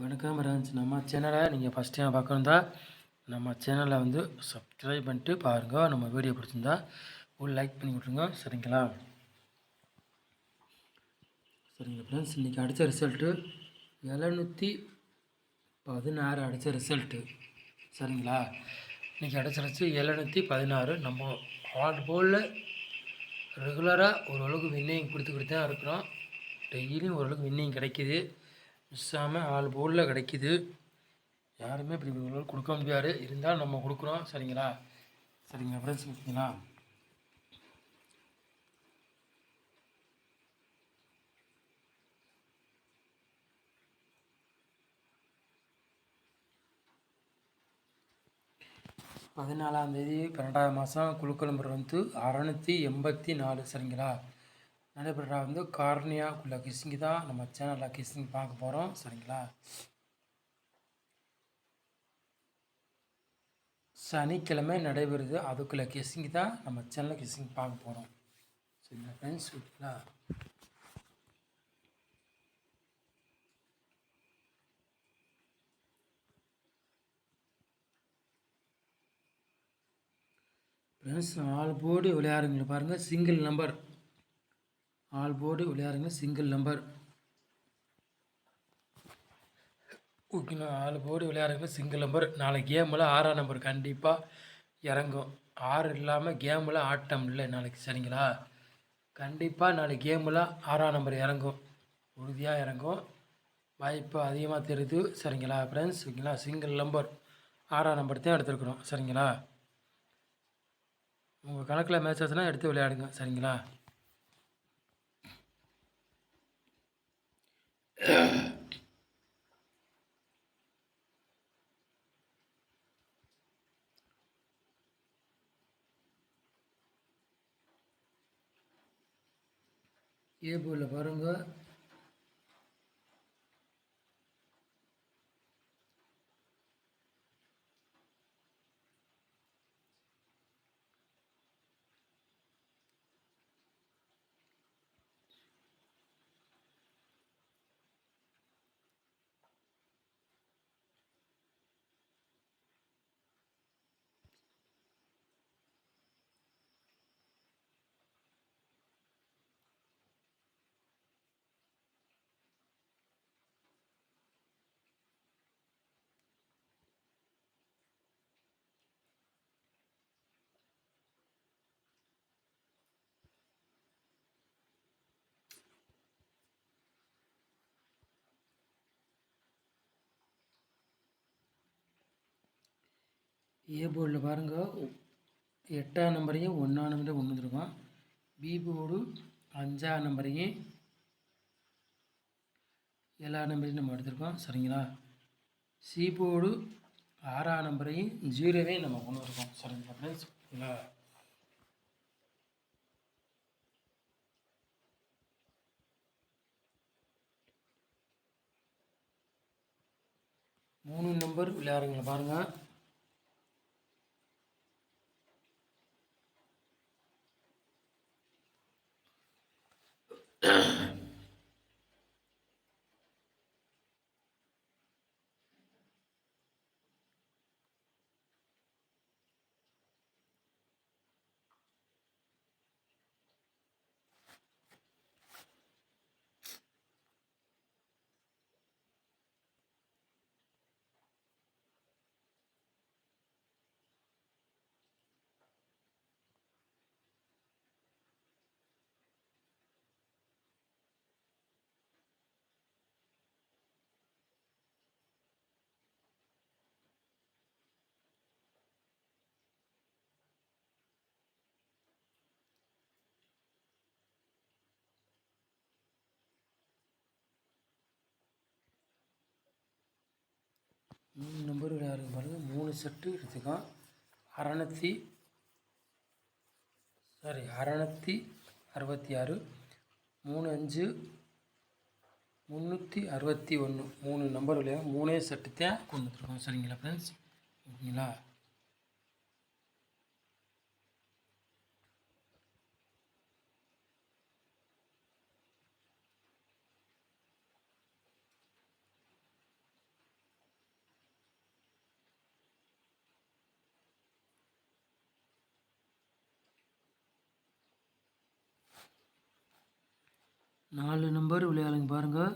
வணக்கம் ரஞ்ச் நம்ம சேனலை நீங்கள் ஃபஸ்ட் டைம் பார்க்கணுந்தா நம்ம சேனலை வந்து சப்ஸ்கிரைப் பண்ணிட்டு பாருங்கள் நம்ம வீடியோ பிடிச்சிருந்தா ஒரு லைக் பண்ணி விட்ருங்க சரிங்களா? சரிங்க ஃப்ரெண்ட்ஸ் இன்றைக்கி அடித்த ரிசல்ட்டு எழுநூற்றி பதினாறு அடித்த ரிசல்ட்டு சரிங்களா? இன்றைக்கி அடித்த எழுநூற்றி பதினாறு. நம்ம ஹார்ட் போலில் ரெகுலராக ஓரளவுக்கு வின்னிங் கொடுத்துக்கிட்டு தான் இருக்கிறோம். டெய்லியும் ஓரளவுக்கு வின்னிங் கிடைக்கிது. மிஸ்ஸாமல் ஆள் போலில் கிடைக்கிது. யாருமே இப்படி ஒரு கொடுக்க முடியாது. இருந்தாலும் நம்ம கொடுக்குறோம். சரிங்களா? சரிங்க ஃப்ரெண்ட்ஸ் ஓகேங்களா? பதினாலாம் தேதி பன்னெண்டாவது மாதம் குழுக்கள் நம்பர் வந்து அறநூற்றி எண்பத்தி நாலு. சரிங்களா? நடைபெறா வந்து கார்னியாக்குள்ள கிஸ்ஸிங் தான் நம்ம சேனலில் கிஸ்ஸிங் பார்க்க போகிறோம் சரிங்களா? சனிக்கிழமை நடைபெறுது. அதுக்குள்ள கிஸ்ஸிங் தான் நம்ம சேனலில் கிஸ்ஸிங் பார்க்க போகிறோம் சரிங்களா ஃப்ரெண்ட்ஸ் ஓகேங்களா? ஃப்ரெண்ட்ஸ் நாலு போடி விளையாடுங்க பாருங்கள் சிங்கிள் நம்பர் ஆல் போர்டு விளையாடுங்க சிங்கிள் நம்பர் ஓகேங்களா ஆள் போர்டு விளையாடுங்க சிங்கிள் நம்பர் நாளைக்கு கேமில் ஆறாம் நம்பர் கண்டிப்பாக இறங்கும். ஆறு இல்லாமல் கேமில் ஆட்டம் இல்லை நாளைக்கு சரிங்களா? கண்டிப்பாக நாளைக்கு கேமில் ஆறாம் நம்பர் இறங்கும். உறுதியாக இறங்கும். வாய்ப்பு அதிகமாக தெரியுது சரிங்களா ஃப்ரெண்ட்ஸ் ஓகேங்களா? சிங்கிள் நம்பர் ஆறாம் நம்பர் தான் எடுத்துருக்குறோம் சரிங்களா? உங்கள் கணக்கில் மேட்ச் ஆச்சுன்னா எடுத்து விளையாடுங்க சரிங்களா? ஏ போர்டில் பாருங்கள் ஏ போர்டில் பாருங்கள் எட்டாம் நம்பரையும் ஒன்றாம் நம்பரையும் ஒன்று வந்துருக்கோம். பி போர்டு அஞ்சாம் நம்பரையும் ஏழாம் நம்பரையும் நம்ம எடுத்திருக்கோம். சரிங்களா? சி போர்டு ஆறாம் நம்பரையும் ஜீரோவையும் நம்ம கொண்டு இருக்கோம் சரிங்களா ஃப்ரெண்ட்ஸ் ஓகேங்களா மூணு நம்பர் விளையாடுங்க பாருங்கள் மூணு நம்பர் விளையாடுங்க பாருங்கள் மூணு செட்டு எடுத்துக்கோம் அறநூற்றி சாரி அறநூற்றி அறுபத்தி ஆறு மூணு அஞ்சு முந்நூற்றி அறுபத்தி ஒன்று மூணு நம்பர் விளையாடு மூணே செட்டு தான் கொண்டு வந்துருக்கோம். சரிங்களா ஃப்ரெண்ட்ஸ் ஓகேங்களா? நாலு நம்பர் விளையாடுங்க பாருங்கள்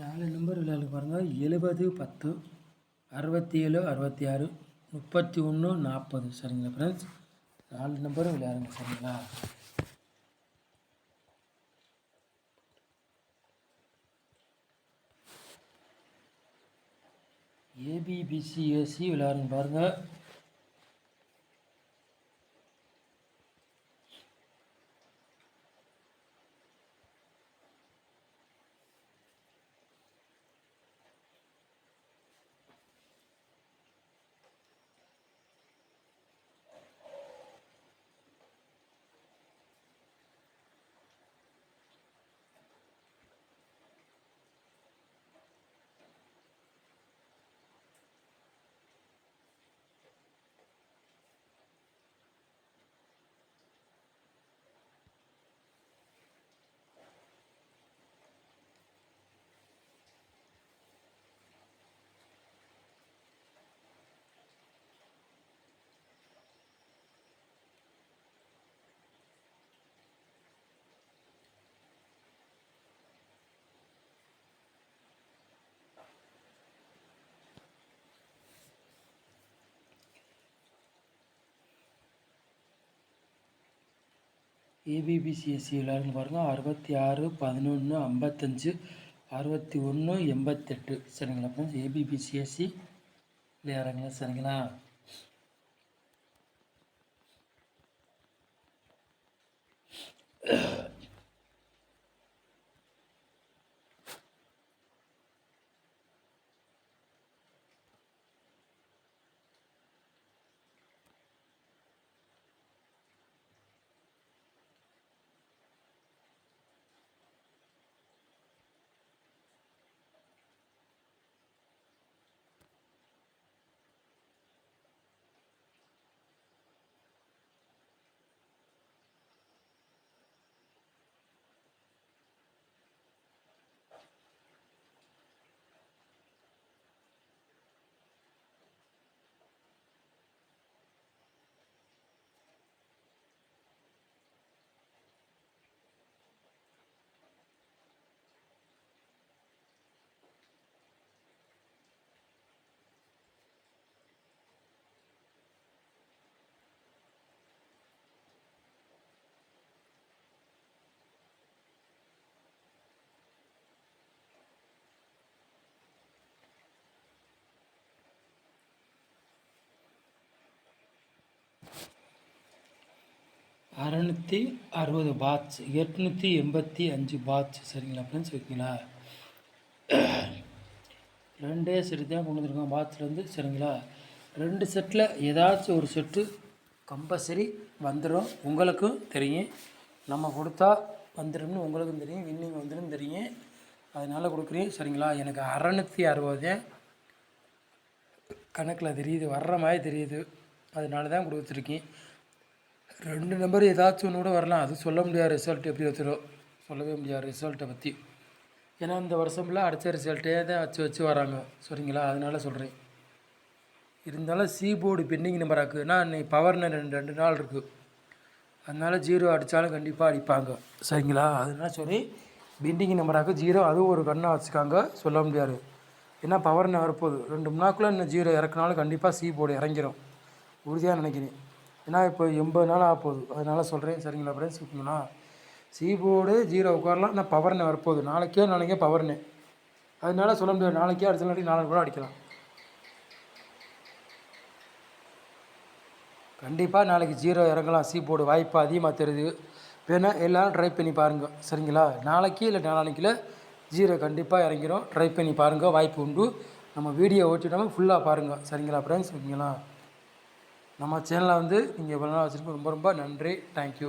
நாலு நம்பர் விளையாடுங்க பாருங்கள் எழுபது பத்து அறுபத்தி ஏழு அறுபத்தி ஆறு முப்பத்தி ஒன்று நாற்பது சரிங்களா? ஃப்ரெண்ட்ஸ் நாலு நம்பரும் விளையாடுங்க சரிங்களா ஏபிபிசிஎஸ்சி விளையாடுங்க பாருங்கள் ஏபிபிசிஎஸ்சி விளையாடுங்க பாருங்கள் அறுபத்தி ஆறு பதினொன்று ஐம்பத்தஞ்சு அறுபத்தி ஒன்று எண்பத்தெட்டு. சரிங்களா ஃப்ரெண்ட்ஸ் ஏபிபிசிஎஸ்சி விளையாடுறீங்களா சரிங்களா? அறநூற்றி அறுபது பாட்ச் எட்நூற்றி எண்பத்தி அஞ்சு பாட்ச் சரிங்களா ஃப்ரெண்ட்ஸ் ஓகேங்களா? ரெண்டே செட்டு தான் கொண்டு வந்திருக்கோம் பாட்ச்லேருந்து சரிங்களா? ரெண்டு செட்டில் ஏதாச்சும் ஒரு செட்டு கம்பல்சரி வந்துடும் உங்களுக்கும் தெரியும். நம்ம கொடுத்தா வந்துடும்னு உங்களுக்கும் தெரியும். வின்னிங் வந்துடும் தெரியும். அதனால் கொடுக்குறேன் சரிங்களா? எனக்கு அறநூற்றி அறுபது கணக்கில் தெரியுது. வர்ற மாதிரி தெரியுது. அதனால தான் கொடுத்துருக்கேன். ரெண்டு நம்பர் ஏதாச்சும் ஒன்று கூட வரலாம். அது சொல்ல முடியாது ரிசல்ட் எப்படி வச்சிடும் சொல்லவே முடியாது ரிசல்ட்டை பற்றி ஏன்னா இந்த வருஷம்லாம் அடித்த ரிசல்ட்டே தான் வச்சு வச்சு வராங்க. சரிங்களா? அதனால சொல்கிறேன் இருந்தாலும் சி போர்டு பெண்டிங் நம்பர் ஆக்குதுன்னா இன்னைக்கு பவர் ரெண்டு ரெண்டு நாள் இருக்குது அதனால் ஜீரோ அடித்தாலும் கண்டிப்பாக அடிப்பாங்க. சரிங்களா? அதனால சொல்லி பெண்டிங் நம்பராக்கு ஜீரோ அதுவும் ஒரு கண்ணாக வச்சுக்காங்க. சொல்ல முடியாது. ஏன்னா பவர் வரப்போகுது. ரெண்டு மணி நாளுக்குள்ளே இன்னும் ஜீரோ இறக்குனாலும் கண்டிப்பாக சி போர்டு இறங்கிடும் உறுதியாக நினைக்கிறேன். ஏன்னா இப்போ எண்பது நாள் ஆக போகுது அதனால் சொல்கிறேன் சரிங்களா ஃப்ரெண்ட்ஸ் ஓகேங்களா சீபோர்டு ஜீரோ உட்காரலாம். நான் பவர்னு வரப்போகுது. நாளைக்கே நாளைக்கே பவர்னு அதனால சொல்ல முடியாது. நாளைக்கே அடுத்த நாளைக்கு நாளைக்கு கூட அடிக்கலாம். கண்டிப்பாக நாளைக்கு ஜீரோ இறங்கலாம். சீ போர்டு வாய்ப்பு அதிகமாக தெரியுது. வேணால் எல்லோரும் ட்ரை பண்ணி பாருங்கள் சரிங்களா? நாளைக்கு இல்லை நாளைக்கில் ஜீரோ கண்டிப்பாக இறங்கிடும் ட்ரை பண்ணி பாருங்கள் வாய்ப்பு உண்டு. நம்ம வீடியோ ஓட்டிடாமல் ஃபுல்லாக பாருங்கள் சரிங்களா ஃப்ரெண்ட்ஸ் ஓகேங்களா? நம்ம சேனலை வந்து நீங்கள் இவ்வளோ நாள் வச்சுருக்கோம் ரொம்ப ரொம்ப நன்றி. தேங்க்யூ